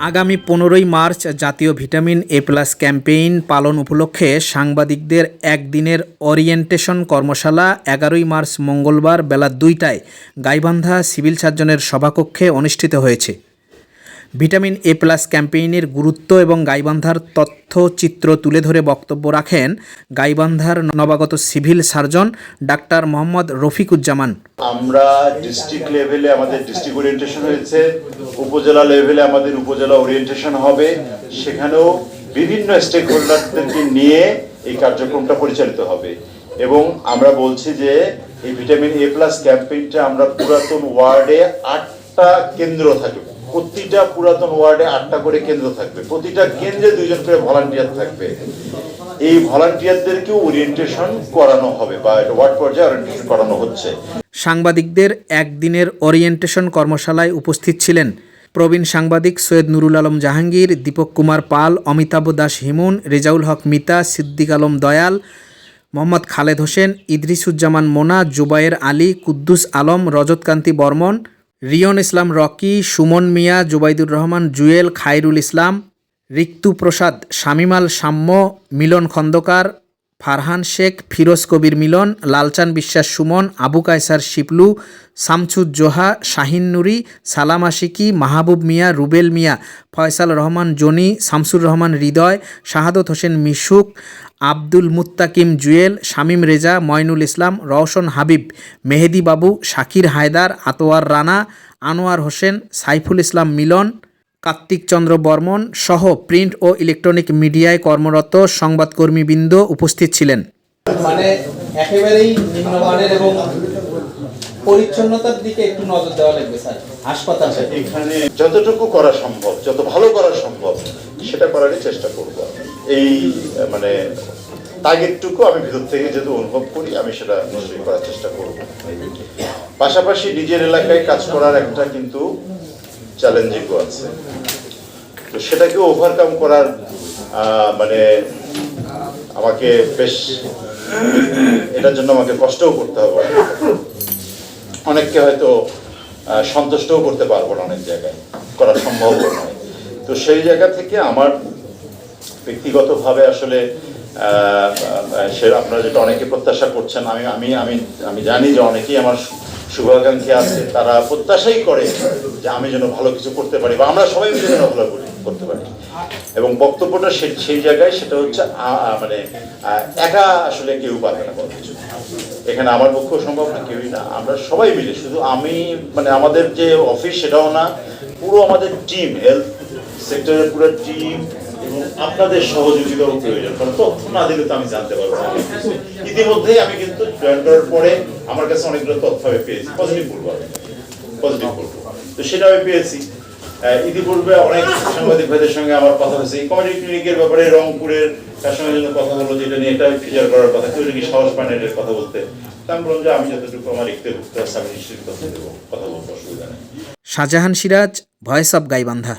আগামী পনেরোই মার্চ জাতীয় ভিটামিন এ প্লাস ক্যাম্পেইন পালন উপলক্ষে সাংবাদিকদের একদিনের অরিয়েন্টেশন কর্মশালা এগারোই মার্চ মঙ্গলবার বেলা দুইটায় গাইবান্ধা সিভিল সার্জনের সভাকক্ষে অনুষ্ঠিত হয়েছে। ভিটামিন এ প্লাস ক্যাম্পেইনের গুরুত্ব এবং গাইবান্ধার তথ্যচিত্র তুলে ধরে বক্তব্য রাখেন গাইবান্ধার নবাগত civil surgeon doctor Mohammad Rafiquzzaman. আমরা ডিস্ট্রিক্ট লেভেলে আমাদের ডিস্ট্রিক্ট ওরিয়েন্টেশন হয়েছে, উপজেলা লেভেলে আমাদের উপজেলা ওরিয়েন্টেশন হবে, সেখানেও বিভিন্ন স্টেক হোল্ডারদেরকে নিয়ে এই কার্যক্রমটা পরিচালিত হবে। এবং আমরা বলছি যে এই ভিটামিন এ প্লাস ক্যাম্পেইনটা আমরা পুরাতন ওয়ার্ডে আটটা কেন্দ্র থাকবে প্রতিটা পুরাতন ওয়ার্ডে আটটা করে কেন্দ্র থাকবে। প্রতিটা কেন্দ্রে দুইজন করে ভলান্টিয়ার থাকবে। এই ভলান্টিয়ারদেরকেও ওরিয়েন্টেশন করানো হবে বা ওয়ার্ড পর্যায়ে ওরিয়েন্টেশন করানো হচ্ছে। সাংবাদিকদের একদিনের ওরিয়েন্টেশন কর্মশালায় উপস্থিত ছিলেন প্রবীণ সাংবাদিক সৈয়দ নুরুল আলম জাহাঙ্গীর, দীপক কুমার পাল, অমিতাভ দাস হিমুন, রেজাউল হক মিতা, সিদ্দিক আলম দয়াল, মোহাম্মদ খালেদ হোসেন, ইদ্রিসুজ্জামান মোনা, জুবায়ের আলী, কুদ্দুস আলম, রজতকান্তি বর্মন রিয়ন ইসলাম, রকি, সুমন মিয়া, জুবাইদুর রহমান, জুয়েল, খায়রুল ইসলাম, রিক্তু প্রসাদ শামিমাল সাম্য মিলন খন্দকার ফারহান শেখ, ফিরোজ কবির মিলন, লালচান বিশ্বাস সুমন, আবু কায়সার শিপলু শামসুজ্জোহা শাহিন নুরি, সালাম আশিকি, মাহবুব মিয়া, রুবেল মিয়া, ফয়সাল রহমান জনি, শামসুর রহমান হৃদয়, শাহাদত হোসেন মিশুক, আব্দুল মুত্তাকিম জুয়েল, শামীম রেজা, ময়নুল ইসলাম, রওশন হাবিব, মেহেদি বাবু, শাকির হায়দার, আতোয়ার রানা, আনোয়ার হোসেন, সাইফুল ইসলাম মিলন কার্তিক চন্দ্র বর্মন সহ প্রিন্ট ও ইলেকট্রনিক মিডিয়ায় কর্মরত সংবাদকর্মীবৃন্দ উপস্থিত ছিলেন। মানে একেবারেই নিম্নমানের এবং পরিচ্ছন্নতার দিকে একটু নজর দেওয়া লাগবে স্যার। হাসপাতালে এখানে যতটুকু করা সম্ভব যত ভালো করা সম্ভব সেটা করারই চেষ্টা করব। এই মানে টার্গেটটুকু আমি ভিতর থেকে যেহেতু অনুভব করি আমি সেটা নিশ্চয়ই করার চেষ্টা করব। পাশাপাশি নিজের এলাকায় কাজ করার একটা কিন্তু চ্যালেঞ্জিংও আছে। তো সেটাকে ওভারকাম করার মানে আমাকে বেশ, এটার জন্য আমাকে কষ্টও করতে হবে অনেককে হয়তো সন্তুষ্টও করতে পারব না অনেক জায়গায়, করা সম্ভব নয়। তো সেই জায়গা থেকে আমার ব্যক্তিগতভাবে আসলে সে আপনারা যেটা অনেকে প্রত্যাশা করছেন, আমি আমি আমি আমি জানি যে অনেকেই আমার শুভাকাঙ্ক্ষী আছে, তারা প্রত্যাশাই করে যে আমি যেন ভালো কিছু করতে পারি বা আমরা সবাই মিলে যেন ভালো করি- করতে পারি। এবং বক্তব্যটা সেই জায়গায় সেটা হচ্ছে মানে একা আসলে কেউ পারবে না কোনো কিছু। এখানে আমার পক্ষেও সম্ভব না, কেউই না। আমরা সবাই মিলে, শুধু আমি মানে আমাদের যে অফিস সেটাও না, পুরো আমাদের টিম হেলথ সেক্টরের পুরো টিম এবং আপনাদের সহযোগিতাও প্রয়োজন। কারণ তথ্য না দিলে তো আমি জানতে পারব ইতিমধ্যেই আমি কিন্তু জয়েন করার পরে আমার কাছে অনেকগুলো তথ্য আমি পেয়েছি। পজিটিভ বলব পজিটিভ বলব তো সেটা আমি পেয়েছি। ইতিপূর্বে অনেক সাংবাদিক ভাইদের সঙ্গে আমার কথা হয়েছে। কমিউনিটি ক্লিনিকের ব্যাপারে রংপুরের তার সঙ্গে জন্য কথা হলো, যেটা নিয়ে এটা ফিচার করার কথা। কেউ নাকি সাহস পায় কথা বলতে। আমি বললাম যে, আমি যতটুকু আমার লিখতে পারছি আমি নিশ্চয়ই কথা দেবো। কথা বলতে অসুবিধা নেই। Shahjahan Siraj voice of Gaibandha.